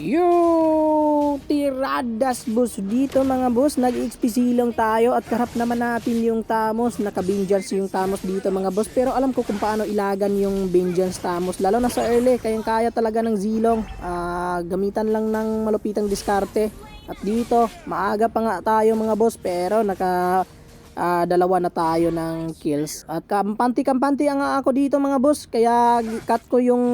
Yo! Tiradas boss dito mga boss. Nag-XP silong tayo at karap naman natin yung Tamos. Naka-Vengeance yung Tamos dito mga boss. Pero alam ko kung paano ilagan yung Vengeance Tamos. Lalo na sa early. Kayang kaya talaga ng Zilong. Ah, gamitan lang ng malupitang diskarte. At dito, maaga pa nga tayo mga boss. Pero naka ah, dalawa na tayo ng kills. At kampante-kampante ang ako dito mga boss. Kaya cut ko yung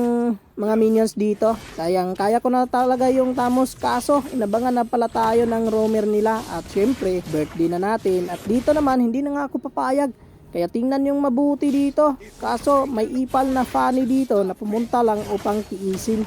mga minions dito. Kaya kaya ko na talaga yung Tamos. Kaso inabangan na pala tayo ng roamer nila. At syempre, birthday na natin. At dito naman, hindi na nga ako papayag. Kaya tingnan yung mabuti dito. Kaso may ipal na funny dito na pumunta lang upang tiisin.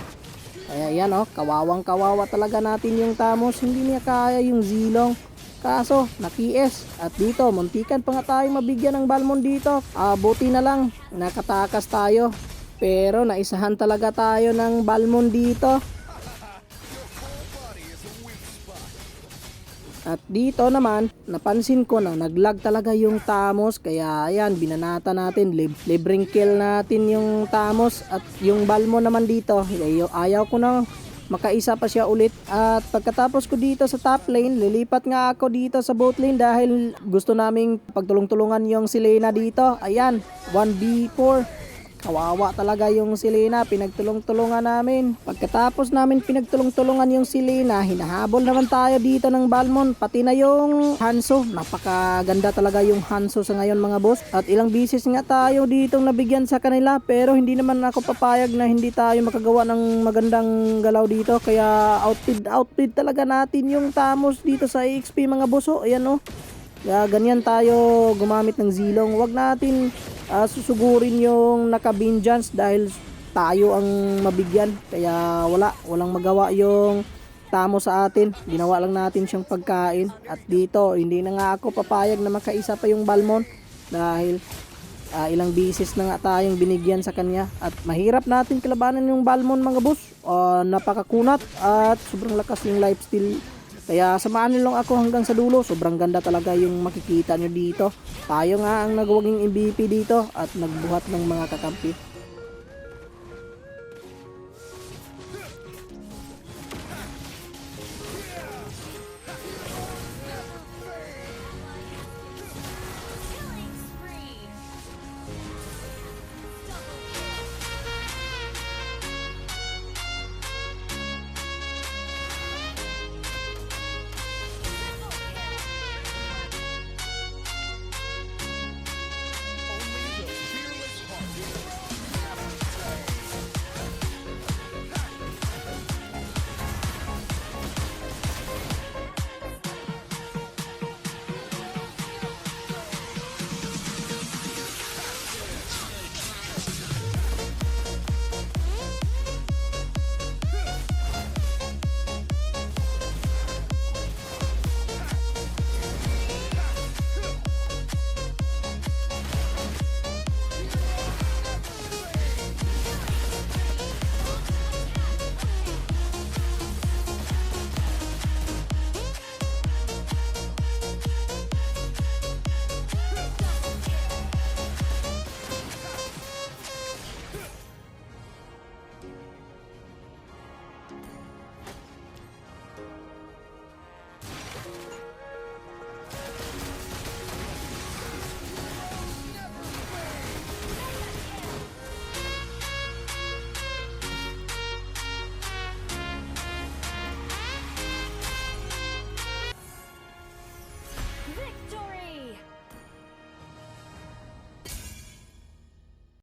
Kaya yan oh, kawawang kawawa talaga natin yung Tamos. Hindi niya kaya yung Zilong. Kaso, na PS. At dito, muntikan pa nga tayo mabigyan ng Balmon dito. Ah, buti na lang, nakatakas tayo. Pero naisahan talaga tayo ng Balmon dito. At dito naman, napansin ko na naglag talaga yung Tamos. Kaya ayan, binanata natin. Lib libreng kill natin yung Tamos. At yung Balmo naman dito, ayaw, ayaw ko nang makaisa pa siya ulit. At pagkatapos ko dito sa top lane, lilipat nga ako dito sa bot lane dahil gusto naming pagtulong-tulungan yung Selena dito. Ayan, 1v4. Kawawa talaga yung Selena, pinagtulong-tulungan namin. Pagkatapos namin pinagtulong-tulungan yung Selena, hinahabol naman tayo dito ng Balmon, pati na yung Hanso. Napakaganda talaga yung Hanso sa ngayon mga boss. At ilang bisis nga tayo ditong nabigyan sa kanila, pero hindi naman ako papayag na hindi tayo makagawa ng magandang galaw dito. Kaya outbid, outbid talaga natin yung Tamos dito sa XP mga boss. Oh, ayan oh. Kaya ganyan tayo gumamit ng zilong. Huwag natin ah, susugurin yung naka-vengeance dahil tayo ang mabigyan. Kaya wala, walang magawa yung tamo sa atin. Ginawa lang natin siyang pagkain. At dito, hindi na nga ako papayag na makaisa pa yung Balmon dahil ah, ilang bisis na nga tayong binigyan sa kanya. At mahirap natin kalabanan yung Balmon mga boss. Ah, napakakunat at sobrang lakas yung lifesteal kaya samahan niyo lang ako hanggang sa dulo. Sobrang ganda talaga yung makikita nyo dito. Tayo nga ang nagwaging MVP dito at nagbuhat ng mga kakampi.